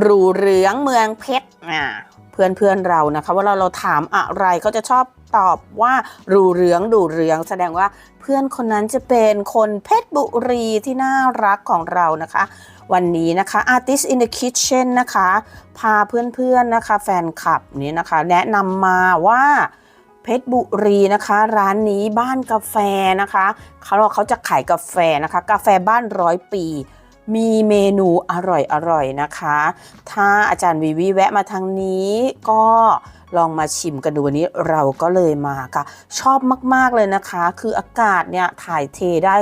หรูเหรืองเมืองเพชรอ่าเพื่อนเพื่อนเรานะคะว่าเราเราถามอะไรก็จะชอบตอบว่าหรูเหรืองดูเหรือง แสดงว่าเพื่อนคนนั้นจะเป็นคนเพชรบุรีที่น่ารักของเรานะคะ วันนี้นะคะ Artist in the Kitchen นะคะ พาเพื่อนๆนะคะ แฟนคลับนี้นะคะ แนะนำมาว่าเพชรบุรีนะคะ ร้านนี้บ้านกาแฟนะคะเขาเขาจะขายกาแฟนะคะ กาแฟบ้านร้อยปี มีเมนูอร่อยๆนะคะ ถ้าอาจารย์วีวีแวะมาทางนี้ก็ลองมาชิมกันดูวันนี้เราก็เลยมาค่ะ ชอบมาก ๆ เลยนะคะ คืออากาศเนี่ยถ่ายเทได้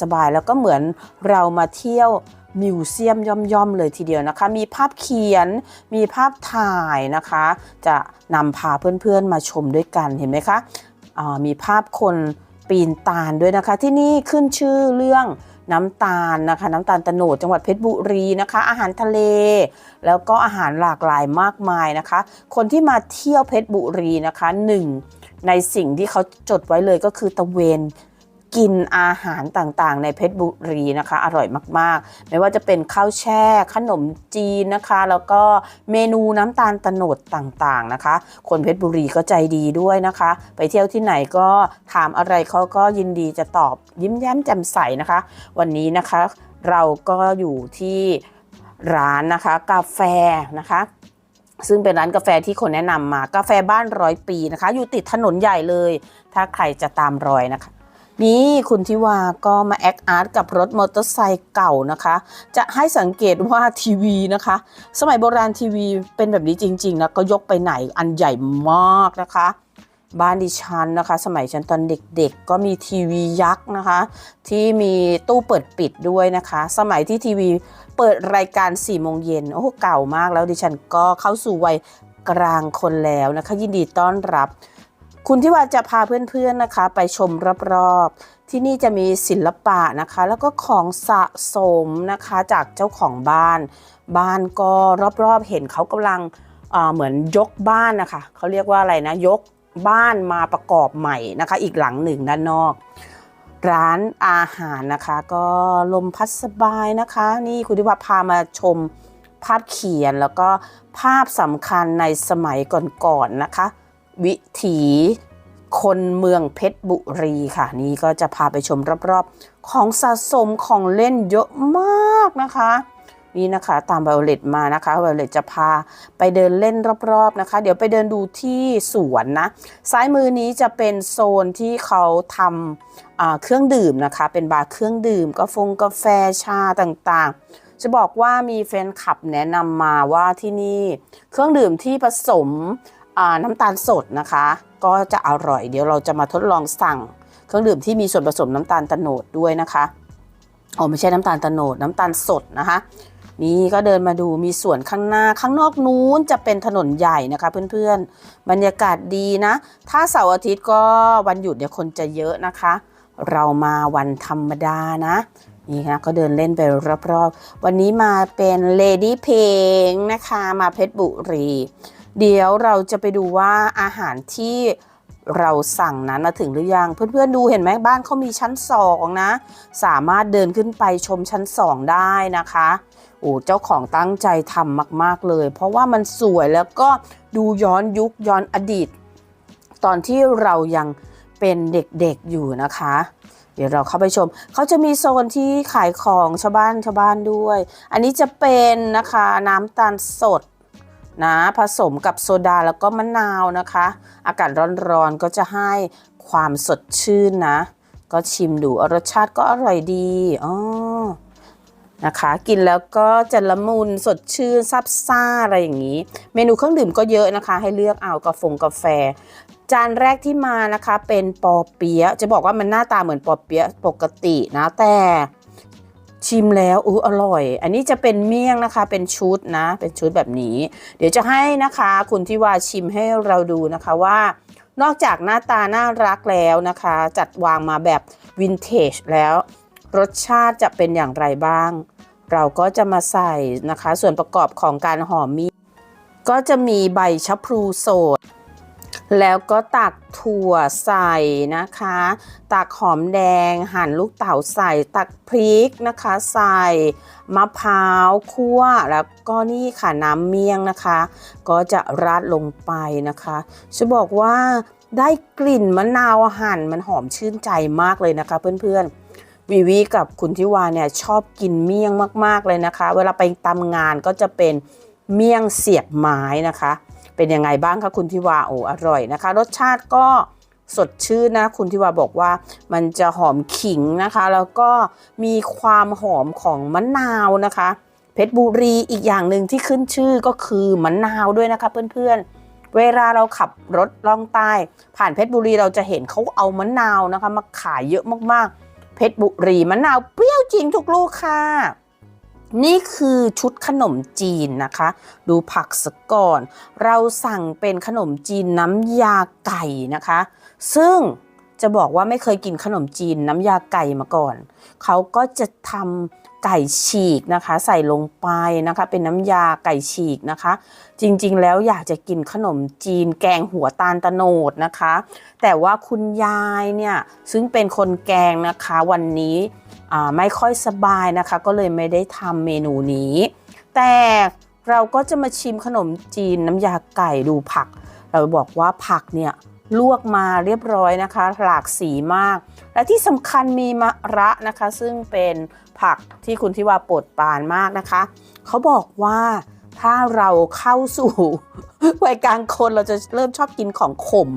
สบาย ๆ แล้วก็เหมือนเรามาเที่ยวมิวเซียมย่อมๆเลยทีเดียวนะคะ มีภาพเขียน มีภาพถ่ายนะคะ จะนำพาเพื่อนๆมาชมด้วยกันเห็นไหมคะมีภาพคนปีนตาลด้วยนะคะ ที่นี่ขึ้นชื่อเรื่อง น้ำตาลนะคะ น้ำตาลตะโนดจังหวัดเพชรบุรีนะคะ อาหารทะเล แล้วก็อาหารหลากหลายมากมายนะคะ คนที่มาเที่ยวเพชรบุรีนะคะหนึ่งในสิ่งที่เขาจดไว้เลยก็คือตะเวน กินอาหารต่างๆ ในเพชรบุรีนะคะ อร่อยมากๆ ไม่ว่าจะเป็นข้าวแช่ ขนมจีนนะคะ แล้วก็เมนูน้ำตาลตะโนดต่างๆนะคะ คนเพชรบุรีก็ใจดีด้วยนะคะ ไปเที่ยวที่ไหนก็ถามอะไรเขาก็ยินดีจะตอบยิ้มแย้มแจ่มใสนะคะ วันนี้นะคะเราก็อยู่ที่ร้านนะคะ กาแฟนะคะซึ่งเป็นร้านกาแฟที่คนแนะนำมากาแฟบ้านร้อยปีนะคะ อยู่ติดถนนใหญ่เลย ถ้าใครจะตามรอยนะคะ นี่คุณทิวาก็มาแอคอาร์ตกับรถมอเตอร์ไซค์เก่านะคะ จะให้สังเกตว่าทีวีนะคะ สมัยโบราณทีวีเป็นแบบนี้จริงๆนะก็ยกไปไหนอันใหญ่มากนะคะบ้านดิฉันนะคะ สมัยฉันตอนเด็กๆ ก็มีทีวียักษ์นะคะ ที่มีตู้เปิดปิดด้วยนะคะ สมัยที่ทีวีเปิดรายการ4ี่โมงเย็นโอ้โหเก่ามากแล้วดิฉันก็เข้าสู่วัยกลางคนแล้วนะคะ ยินดีต้อนรับ คุณที่ว่าจะพาเพื่อนๆนะคะ ไปชมรอบๆ ที่นี่จะมีศิลปะนะคะ แล้วก็ของสะสมนะคะจากเจ้าของบ้าน บ้านก็รอบๆ เห็นเขากำลังอ่าเหมือนยกบ้านนะคะเขาเรียกว่าอะไรนะยกบ้านมาประกอบใหม่นะคะ อีกหลังหนึ่งด้านนอก ร้านอาหารนะคะ ก็ลมพัดสบายนะคะ นี่คุณทิว่าพามาชมภาพเขียนแล้วก็ภาพสำคัญในสมัยก่อนๆนะคะ วิถี คนเมืองเพชรบุรีค่ะ นี่ก็จะพาไปชมรอบๆ ของสะสมของเล่นเยอะมากนะคะ นี่นะคะตามไวโอเลตมานะคะไวโอเลตจะพาไปเดินเล่นรอบๆนะคะ เดี๋ยวไปเดินดูที่สวนนะ ซ้ายมือนี้จะเป็นโซนที่เขาทำเครื่องดื่มนะคะ เป็นบาร์เครื่องดื่มกาแฟกาแฟชาต่างๆ จะบอกว่ามีแฟนคลับแนะนำมาว่าที่นี่ เครื่องดื่มที่ผสมน้ำตาลสดนะคะ ก็จะอร่อย เดี๋ยวเราจะมาทดลองสั่ง เครื่องดื่มที่มีส่วนผสมน้ำตาลโตโนดด้วยนะคะอ๋อไม่ใช่น้ำตาลโตโนดน้ำตาลสดนะคะ นี่ก็เดินมาดูมีสวนข้างหน้าข้างนอกนู้นจะเป็นถนนใหญ่นะคะ เพื่อนๆ บรรยากาศดีนะ ถ้าเสาร์อาทิตย์ก็วันหยุดเดี๋ยวคนจะเยอะนะคะ เรามาวันธรรมดานะนี่นะก็เดินเล่นไปรอบๆ วันนี้มาเป็นเลดี้เพลงนะคะมาเพชรบุรี เดี๋ยวเราจะไปดูว่าอาหารที่เราสั่งนั้นนะถึงหรือยัง เพื่อนๆดูเห็นไหมบ้านเขามีชั้นสองนะ สามารถเดินขึ้นไปชมชั้นสองได้นะคะโอ้เจ้าของตั้งใจทำมาก ๆเลย เพราะว่ามันสวยแล้วก็ดูย้อนยุคย้อนอดีต ตอนที่เรายังเป็นเด็กๆอยู่นะคะ เดี๋ยวเราเข้าไปชม เขาจะมีโซนที่ขายของชาวบ้านชาวบ้านด้วย อันนี้จะเป็นนะคะน้ำตาลสด นะผสมกับโซดาแล้วก็มะนาวนะคะ อากาศร้อนๆก็จะให้ความสดชื่นนะ ก็ชิมดูรสชาติก็อร่อยดีอ๋อนะคะกินแล้วก็จะละมุนสดชื่นซับซ่าอะไรอย่างนี้ เมนูเครื่องดื่มก็เยอะนะคะ ให้เลือกเอากาแฟกาแฟ จานแรกที่มานะคะเป็นปอเปี๊ยะจะบอกว่ามันหน้าตาเหมือนปอเปี๊ยะปกตินะแต่ ชิมแล้วอู้อร่อย อันนี้จะเป็นเมี่ยงนะคะ เป็นชุดนะ เป็นชุดแบบนี้ เดี๋ยวจะให้นะคะ คุณที่ว่าชิมให้เราดูนะคะว่า นอกจากหน้าตาน่ารักแล้วนะคะ จัดวางมาแบบวินเทจแล้ว รสชาติจะเป็นอย่างไรบ้าง เราก็จะมาใส่นะคะ ส่วนประกอบของการหอมมีก็จะมีใบชะพลูสด แล้วก็ตักถั่วใส่นะคะ ตักหอมแดงหั่นลูกเต๋าใส่ ตักพริกนะคะ ใส่มะพร้าวคั่วแล้วก็นี่ค่ะน้ำเมี่ยงนะคะ ก็จะราดลงไปนะคะจะบอกว่าได้กลิ่นมะนาวหั่นมันหอมชื่นใจมากเลยนะคะเพื่อนๆวิวีกับคุณทิวาเนี่ยชอบกินเมี่ยงมาก ๆ เลยนะคะ เวลาไปตามงานก็จะเป็นเมี่ยงเสียบไม้นะคะ เป็นยังไงบ้างคะคุณทิวาโอ้อร่อยนะคะ รสชาติก็สดชื่นนะ คุณทิวาบอกว่ามันจะหอมขิงนะคะ แล้วก็มีความหอมของมะนาวนะคะ เพชรบุรีอีกอย่างหนึ่งที่ขึ้นชื่อก็คือมะนาวด้วยนะคะเพื่อนๆ เวลาเราขับรถล่องใต้ ผ่านเพชรบุรีเราจะเห็นเขาเอามะนาวนะคะ มาขายเยอะมากๆ เพชรบุรีมะนาวเปรี้ยวจริงทุกลูกค่ะ นี่คือชุดขนมจีนนะคะ ดูผักสก่อน เราสั่งเป็นขนมจีนน้ำยาไก่นะคะ ซึ่งจะบอกว่าไม่เคยกินขนมจีนน้ำยาไก่มาก่อน เขาก็จะทำไก่ฉีกนะคะ ใส่ลงไปนะคะ เป็นน้ำยาไก่ฉีกนะคะ จริงๆแล้วอยากจะกินขนมจีนแกงหัวตาลตะโนดนะคะ แต่ว่าคุณยายเนี่ยซึ่งเป็นคนแกงนะคะวันนี้ ไม่ค่อยสบายนะคะ ก็เลยไม่ได้ทำเมนูนี้ แต่เราก็จะมาชิมขนมจีนน้ำยาไก่ดูผัก เราบอกว่าผักเนี่ยลวกมาเรียบร้อยนะคะ หลากสีมาก และที่สำคัญมีมะระนะคะ ซึ่งเป็นผักที่คุณทิวาโปรดปานมากนะคะ เขาบอกว่าถ้าเราเข้าสู่วัยกลางคนเราจะเริ่มชอบกินของขม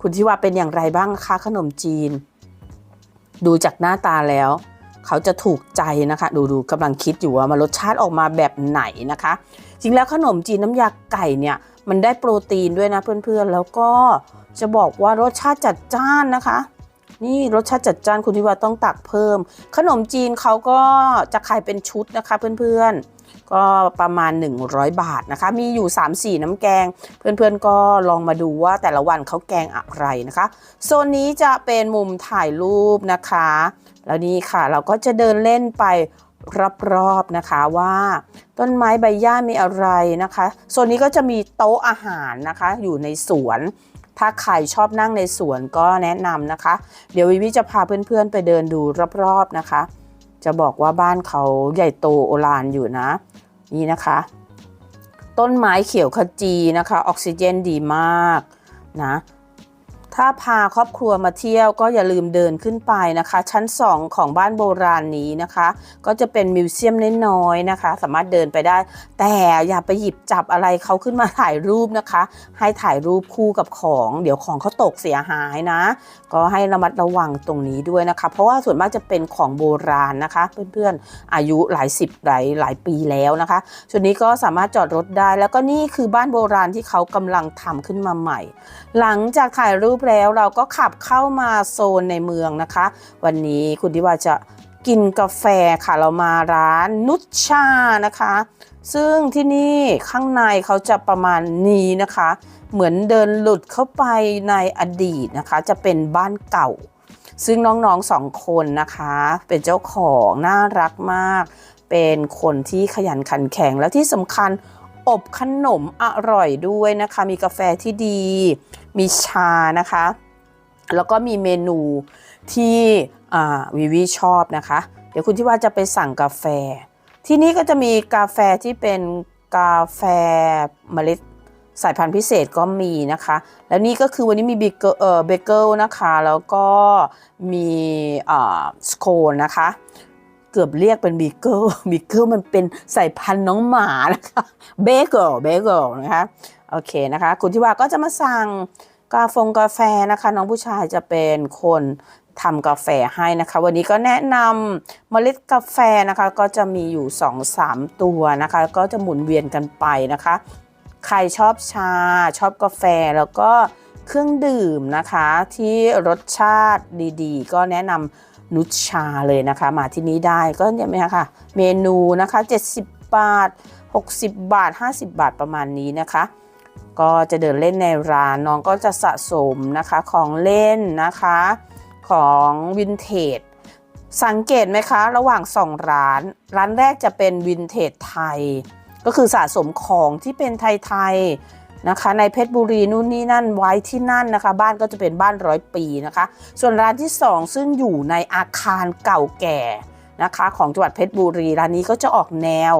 คุณทิวาเป็นอย่างไรบ้างคะขนมจีน ดูจากหน้าตาแล้ว เขาจะถูกใจนะคะ ดูดูกำลังคิดอยู่ว่ามันรสชาติออกมาแบบไหนนะคะ จริงแล้วขนมจีนน้ำยาไก่เนี่ย มันได้โปรตีนด้วยนะเพื่อนๆ แล้วก็จะบอกว่ารสชาติจัดจ้านนะคะ นี่รสชาติจัดจ้านคุณทิวาต้องตักเพิ่ม ขนมจีนเขาก็จะขายเป็นชุดนะคะเพื่อนๆ ก็ประมาณ 100 บาทนะคะ มีอยู่ 3-4 น้ำแกง เพื่อนๆก็ลองมาดูว่าแต่ละวันเขาแกงอะไรนะคะ โซนนี้จะเป็นมุมถ่ายรูปนะคะ แล้วนี่ค่ะเราก็จะเดินเล่นไปรอบๆนะคะว่าต้นไม้ใบหญ้ามีอะไรนะคะ โซนนี้ก็จะมีโต๊ะอาหารนะคะ อยู่ในสวน ถ้าใครชอบนั่งในสวนก็แนะนำนะคะ เดี๋ยววิวิจะพาเพื่อนๆไปเดินดูรอบๆนะคะ จะบอกว่าบ้านเขาใหญ่โตโอฬารอยู่นะ นี่นะคะ ต้นไม้เขียวขจีนะคะ ออกซิเจนดีมากนะ ถ้าพาครอบครัวมาเที่ยวก็อย่าลืมเดินขึ้นไปนะคะ ชั้น 2 ของบ้านโบราณนี้นะคะ ก็จะเป็นมิวเซียมน้อยๆนะคะ สามารถเดินไปได้ แต่อย่าไปหยิบจับอะไรเขาขึ้นมาถ่ายรูปนะคะ ให้ถ่ายรูปคู่กับของ เดี๋ยวของเขาตกเสียหายนะ ก็ให้ระมัดระวังตรงนี้ด้วยนะคะ เพราะว่าส่วนมากจะเป็นของโบราณนะคะ เพื่อนๆอายุหลายสิบหลายหลายปีแล้วนะคะส่วนนี้ก็สามารถจอดรถได้ แล้วก็นี่คือบ้านโบราณที่เขากำลังทำขึ้นมาใหม่ หลังจากถ่ายรูปแล้วเราก็ขับเข้ามาโซนในเมืองนะคะ วันนี้คุณทิวาจะกินกาแฟค่ะเรามาร้านนุชชานะคะ ซึ่งที่นี่ข้างในเขาจะประมาณนี้นะคะ เหมือนเดินหลุดเข้าไปในอดีตนะคะ จะเป็นบ้านเก่า ซึ่งน้องๆสองคนนะคะ เป็นเจ้าของน่ารักมาก เป็นคนที่ขยันขันแข็งแล้วที่สำคัญ อบขนมอร่อยด้วยนะคะ มีกาแฟที่ดี มีชานะคะ แล้วก็มีเมนูที่วิวีชอบนะคะ เดี๋ยวคุณที่ว่าจะไปสั่งกาแฟ ที่นี่ก็จะมีกาแฟที่เป็นกาแฟเมล็ดสายพันธุ์พิเศษก็มีนะคะ แล้วนี่ก็คือวันนี้มีเบเกอร์เออเบเกิลนะคะ แล้วก็มีอ่าสโคนนะคะ เกือบเรียกเป็นบีเกิลบีเกิลมันเป็นสายพันธุ์น้องหมานะคะเบเกิลเบเกิลนะคะโอเคนะคะ คุณทิวาก็จะมาสั่งกาฟงกาแฟนะคะ น้องผู้ชายจะเป็นคนทำกาแฟให้นะคะ วันนี้ก็แนะนำเมล็ดกาแฟนะคะ ก็จะมีอยู่ 2-3 ตัวนะคะ ก็จะหมุนเวียนกันไปนะคะ ใครชอบชาชอบกาแฟแล้วก็เครื่องดื่มนะคะที่รสชาติดีๆ ก็แนะนำ นุชชาเลยนะคะ มาที่นี้ได้ก็เนี่ยไหมคะเมนูนะคะ 70 บาท 60 บาท 50 บาทประมาณนี้นะคะ ก็จะเดินเล่นในร้านน้องก็จะสะสมนะคะของเล่นนะคะของวินเทจสังเกตไหมคะระหว่างสองร้าน ร้านแรกจะเป็นวินเทจไทย ก็คือสะสมของที่เป็นไทยๆ นะคะ ในเพชรบุรีนู่นนี่นั่นไว้ที่นั่นนะคะ บ้านก็จะเป็นบ้านร้อยปีนะคะ ส่วนร้านที่ 2 ซึ่งอยู่ในอาคารเก่าแก่นะคะของจังหวัดเพชรบุรีร้านนี้ก็จะออกแนว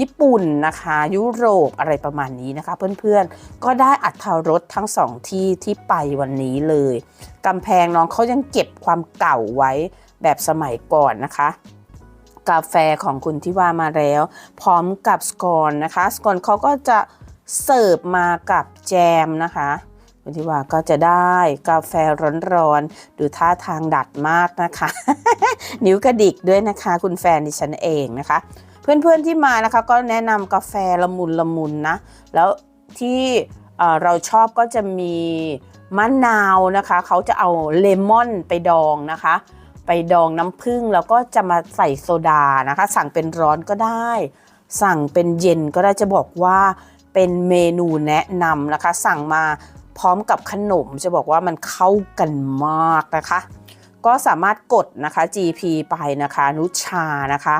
ญี่ปุ่นนะคะ ยุโรปอะไรประมาณนี้นะคะ เพื่อนๆ ก็ได้อัธรสทั้งสองที่ที่ไปวันนี้เลยกำแพงน้องเขายังเก็บความเก่าไว้แบบสมัยก่อนนะคะ กาแฟของคุณที่ว่ามาแล้ว พร้อมกับสกอนนะคะ สกอนเขาก็จะ เสิร์ฟมากับแจมนะคะคุณที่ว่าก็จะได้กาแฟร้อนๆดูท่าทางดัดมากนะคะ นิ้วกระดิกด้วยนะคะ คุณแฟนดิฉันเองนะคะ เพื่อนๆที่มานะคะก็แนะนำกาแฟละมุนละมุนนะ แล้วที่เราชอบก็จะมีมะนาวนะคะ เขาจะเอาเลมอนไปดองนะคะ ไปดองน้ำผึ้งแล้วก็จะมาใส่โซดานะคะ สั่งเป็นร้อนก็ได้ สั่งเป็นเย็นก็ได้จะบอกว่า เป็นเมนูแนะนำนะคะ สั่งมาพร้อมกับขนมจะบอกว่ามันเข้ากันมากนะคะ ก็สามารถกดนะคะ GP ไปนะคะ นุชานะคะ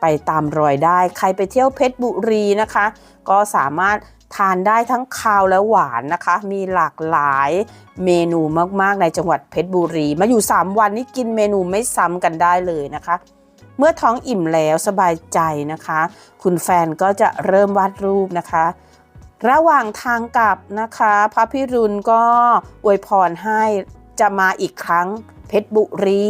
ไปตามรอยได้ใครไปเที่ยวเพชรบุรีนะคะ ก็สามารถทานได้ทั้งคาวและหวานนะคะ มีหลากหลายเมนูมากๆในจังหวัดเพชรบุรี มาอยู่ 3 วันนี้กินเมนูไม่ซ้ำกันได้เลยนะคะ เมื่อท้องอิ่มแล้วสบายใจนะคะ คุณแฟนก็จะเริ่มวาดรูปนะคะ ระหว่างทางกลับนะคะ พระพิรุณก็อวยพรให้จะมาอีกครั้งเพชรบุรี